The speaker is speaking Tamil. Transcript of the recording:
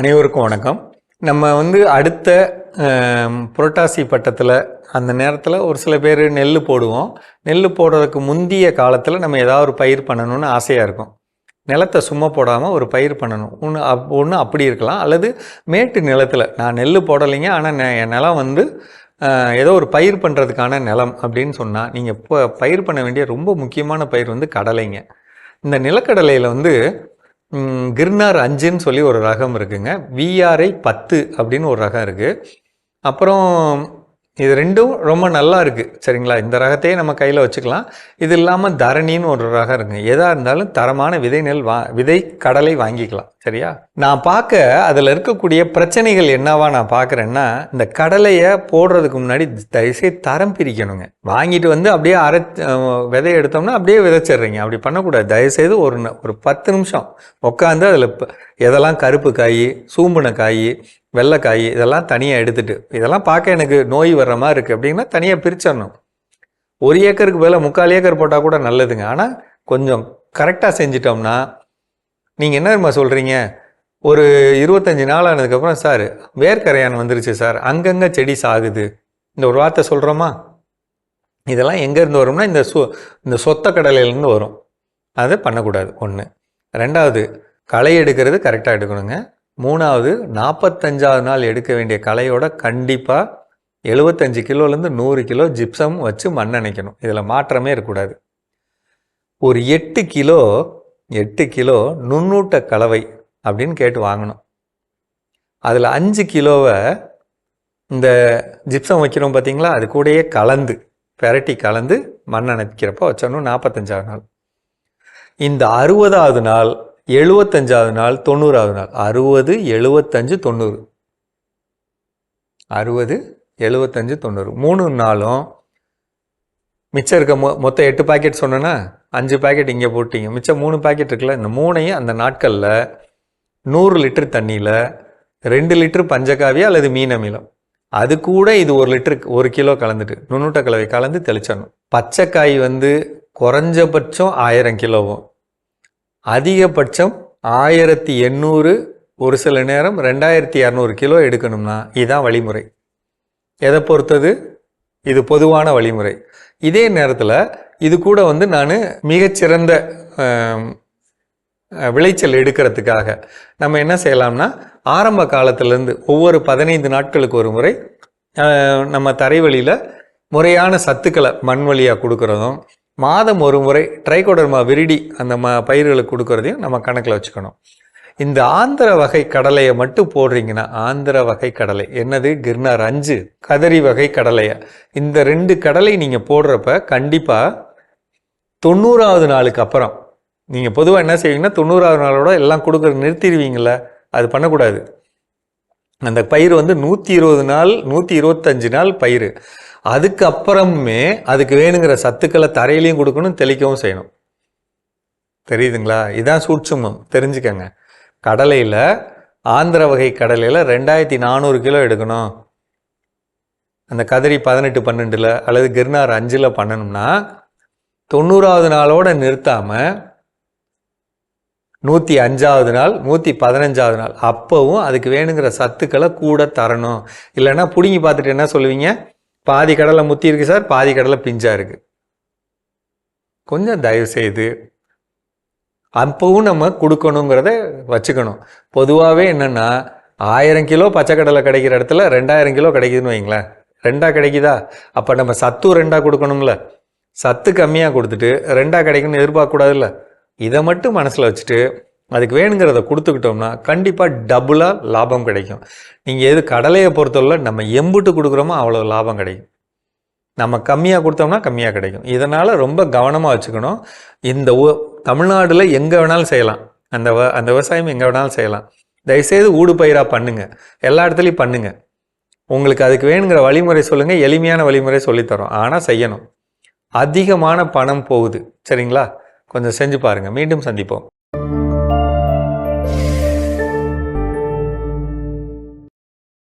அனைவருக்கும் வணக்கம். நம்ம வந்து அடுத்த புரட்டாசி பட்டத்தில் அந்த நேரத்தில் ஒரு சில பேர் நெல் போடுவோம். நெல் போடுறதுக்கு முந்திய காலத்தில் நம்ம ஏதாவது ஒரு பயிர் பண்ணணும்னு ஆசையாக இருக்கும். நிலத்தை சும்மா போடாமல் ஒரு பயிர் பண்ணணும். ஒன்று அப் ஒன்று அப்படி இருக்கலாம். அல்லது மேட்டு நிலத்தில் நான் நெல் போடலைங்க ஆனால் என் நிலம் வந்து ஏதோ ஒரு பயிர் பண்ணுறதுக்கான நிலம் அப்படின்னு சொன்னால் நீங்கள் இப்போ பயிர் பண்ண வேண்டிய ரொம்ப முக்கியமான பயிர் வந்து கடலைங்க. இந்த நிலக்கடலையில் வந்து கிர்னார் அஞ்சுன்னு சொல்லி ஒரு ரகம் இருக்குங்க. விஆர்ஐ பத்து அப்படின்னு ஒரு ரகம் இருக்குது அப்புறம் இது ரெண்டும் ரொம்ப நல்லா இருக்குது சரிங்களா? இந்த ரகத்தையே நம்ம கையில் வச்சுக்கலாம். இது இல்லாமல் தரணின்னு ஒரு ரகம் இருக்குங்க. எதாக இருந்தாலும் தரமான விதை நெல் வா விதை கடலை வாங்கிக்கலாம். சரியா? நான் பார்க்க அதில் இருக்கக்கூடிய பிரச்சனைகள் என்னவா நான் பார்க்குறேன்னா இந்த கடலையை போடுறதுக்கு முன்னாடி தயவுசெய்து தரம் பிரிக்கணுங்க. வாங்கிட்டு வந்து அப்படியே அரை விதை எடுத்தோம்னா அப்படியே விதைச்சிடுறீங்க. அப்படி பண்ணக்கூடாது. தயவுசெய்து ஒரு ஒரு பத்து நிமிஷம் உட்காந்து அதில் எதெல்லாம் கருப்பு காய் சூம்பின காய் வெள்ளைக்காய் இதெல்லாம் தனியாக எடுத்துட்டு இதெல்லாம் பார்க்க எனக்கு நோய் வர்ற மாதிரி இருக்குது அப்படின்னா தனியாக பிரிச்சிடணும். ஒரு ஏக்கருக்கு மேலே முக்கால் ஏக்கர் போட்டால் கூட நல்லதுங்க. ஆனால் கொஞ்சம் கரெக்டாக செஞ்சிட்டோம்னா நீங்கள் என்னம்மா சொல்கிறீங்க ஒரு இருபத்தஞ்சி நாள் ஆனதுக்கப்புறம் சார் வேர்க்கரையான் வந்துருச்சு சார். அங்கங்கே செடி சாகுது. இந்த ஒரு வார்த்தை சொல்கிறோமா இதெல்லாம் எங்கேருந்து வரும்னா இந்த சொ இந்த சொத்த கடலையிலேருந்து வரும். அதை பண்ணக்கூடாது. ஒன்று ரெண்டாவது களை எடுக்கிறது கரெக்டாக எடுக்கணுங்க. மூணாவது நாற்பத்தஞ்சாவது நாள் எடுக்க வேண்டிய களையோட கண்டிப்பாக எழுபத்தஞ்சு கிலோலேருந்து நூறு கிலோ ஜிப்சம் வச்சு மண் அணைக்கணும் இதில் மாற்றமே இருக்கக்கூடாது. ஒரு எட்டு கிலோ எட்டு கிலோ நுண்ணூட்ட கலவை அப்படின்னு கேட்டு வாங்கணும். அதில் அஞ்சு கிலோவை இந்த ஜிப்சம் வைக்கிறோம் பார்த்தீங்களா அது கூடயே கலந்து பெரட்டி கலந்து மண் அணைக்கிறப்போ வச்சோன்னா நாற்பத்தஞ்சாவது நாள். இந்த அறுபதாவது நாள் எழுபத்தஞ்சாவது நாள் தொண்ணூறாவது நாள். அறுபது எழுபத்தஞ்சு தொண்ணூறு. அறுபது எழுபத்தஞ்சு தொண்ணூறு. மூணு நாளும் மிச்சம் இருக்க மொ மொத்தம் எட்டு பாக்கெட் சொன்னேன்னா அஞ்சு பாக்கெட் இங்கே போட்டீங்க. மிச்சம் மூணு பாக்கெட் இருக்குல்ல இந்த மூணையும் அந்த நாட்களில் நூறு லிட்டர் தண்ணியில் ரெண்டு லிட்டர் பஞ்சகாவியா அல்லது மீன் அமிலம்? அது கூட இது ஒரு லிட்டருக்கு ஒரு கிலோ கலந்துட்டு நுண்ணூட்ட கலவை கலந்து தெளிச்சிடணும். பச்சைக்காய் வந்து குறைஞ்சபட்சம் ஆயிரம் கிலோவும் அதிகபட்சம் ஆயிரத்தி எண்ணூறு ஒரு சில நேரம் ரெண்டாயிரத்தி இரநூறு கிலோ எடுக்கணும்னா இதுதான் வழிமுறை. எதை பொறுத்தது? இது பொதுவான வழிமுறை. இதே நேரத்தில் இது கூட வந்து நான் மிகச்சிறந்த விளைச்சல் எடுக்கிறதுக்காக நம்ம என்ன செய்யலாம்னா ஆரம்ப காலத்திலேருந்து ஒவ்வொரு பதினைந்து நாட்களுக்கு ஒரு முறை நம்ம தரைவழியில் முறையான சத்துக்களை மண் வழியாக கொடுக்குறதும் மாதம் ஒரு முறை ட்ரைகோடர்மா விரிடி அந்த ம பயிர்களுக்கு கொடுக்குறதையும் நம்ம கணக்கில் வச்சுக்கணும். இந்த ஆந்திர வகை கடலையை மட்டும் போடுறீங்கன்னா ஆந்திர வகை கடலை. என்னது? கிர்னார் அஞ்சு கதரி வகை கடலையை? இந்த ரெண்டு கடலை நீங்கள் போடுறப்ப கண்டிப்பாக தொண்ணூறாவது நாளுக்கு அப்புறம் நீங்கள் பொதுவாக என்ன செய்வீங்கன்னா தொண்ணூறாவது நாளோட எல்லாம் கொடுக்குற நிறுத்திடுவீங்கள அது பண்ணக்கூடாது. அந்த பயிர் வந்து நூற்றி இருபது நாள் நூற்றி இருபத்தஞ்சு நாள் பயிர் அதுக்கப்புறமே அதுக்கு வேணுங்கிற சத்துக்களை தரையிலையும் கொடுக்கணும் தெளிக்கவும் செய்யணும். தெரியுதுங்களா? இதான் சூட்சமம். தெரிஞ்சுக்கங்க. கடலையில் ஆந்திர வகை கடலையில் ரெண்டாயிரத்தி நானூறு கிலோ எடுக்கணும். அந்த கதிரி பதினெட்டு பன்னெண்டில் அல்லது கிர்னார் அஞ்சில் பண்ணணும்னா தொண்ணூறாவது நாளோடு நிறுத்தாமல் நூற்றி அஞ்சாவது நாள் நூற்றி பதினஞ்சாவது நாள் அப்போவும் அதுக்கு வேணுங்கிற சத்துக்களை கூட தரணும். இல்லைன்னா பிடுங்கி பார்த்துட்டு என்ன சொல்லுவீங்க? பாதி கடலை முத்தி இருக்கு சார் பாதி கடலை பிஞ்சா இருக்கு. கொஞ்சம் தயவு செய்து அப்பவும் நம்ம கொடுக்கணுங்கிறத வச்சுக்கணும். பொதுவாகவே என்னென்னா ஆயிரம் கிலோ பச்சை கடலை கிடைக்கிற இடத்துல ரெண்டாயிரம் கிலோ கிடைக்குதுன்னு வைங்களேன். ரெண்டாக கிடைக்குதா? அப்போ நம்ம சத்து ரெண்டாக கொடுக்கணும்ல. சத்து கம்மியாக கொடுத்துட்டு ரெண்டாக கிடைக்கும்னு எதிர்பார்க்கக்கூடாதுல்ல. இதை மட்டும் மனசில் வச்சுட்டு அதுக்கு வேணுங்கிறத கொடுத்துக்கிட்டோம்னா கண்டிப்பாக டபுளாக லாபம் கிடைக்கும். நீங்கள் எது கடலையை பொறுத்தவரை நம்ம எம்புட்டு கொடுக்குறோமோ அவ்வளோ லாபம் கிடைக்கும். நம்ம கம்மியாக கொடுத்தோம்னா கம்மியாக கிடைக்கும். இதனால் ரொம்ப கவனமாக வச்சுக்கணும். இந்த தமிழ்நாடில் தமிழ்நாட்டில் எங்கே வேணாலும் செய்யலாம். அந்த வ அந்த விவசாயம் எங்கே வேணாலும் செய்யலாம். தயவுசெய்து ஊடு பயிராக பண்ணுங்கள் எல்லா இடத்துலையும் பண்ணுங்கள் உங்களுக்கு அதுக்கு வேணுங்கிற வழிமுறை சொல்லுங்கள் எளிமையான வழிமுறை சொல்லித்தரோம். ஆனால் செய்யணும். அதிகமான பணம் போகுது. சரிங்களா? கொஞ்சம் செஞ்சு பாருங்கள் மீண்டும் சந்திப்போம்.